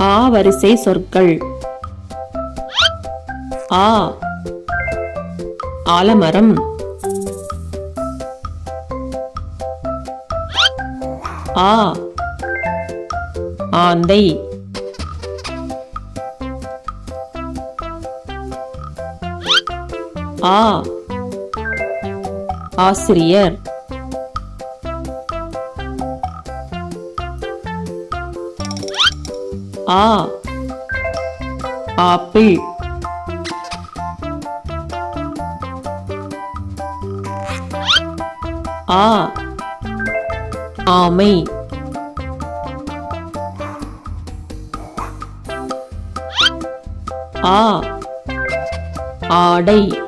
ஆ வரிசை சொற்கள். ஆ. ஆலமரம். ஆ. ஆந்தை. ஆ. ஆசிரியர். ஆ. ஆப்பிள் ஆ. ஆமை. ஆ. ஆடை.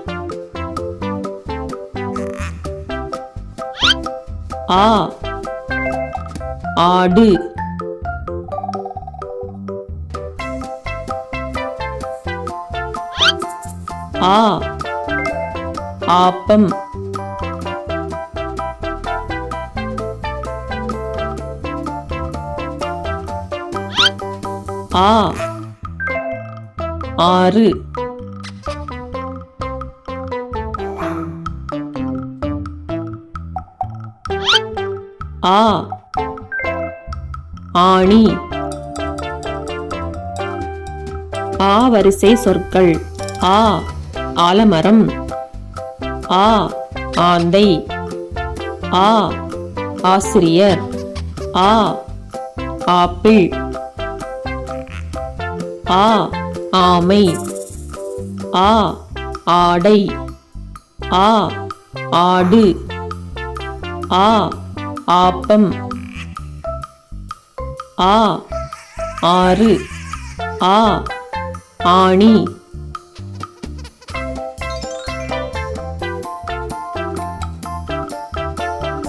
ஆ. ஆடு. ஆ. ஆப்பம். ஆ. ஆறு. ஆ. ஆணி. ஆ வரிசை சொற்கள். ஆ. ஆலமரம். ஆ ஆந்தை. ஆ ஆசிரியர். ஆ ஆப்பிள். ஆ ஆமை. ஆ ஆடை. ஆ ஆடு. ஆ ஆப்பம். ஆ ஆறு. ஆ ஆணி.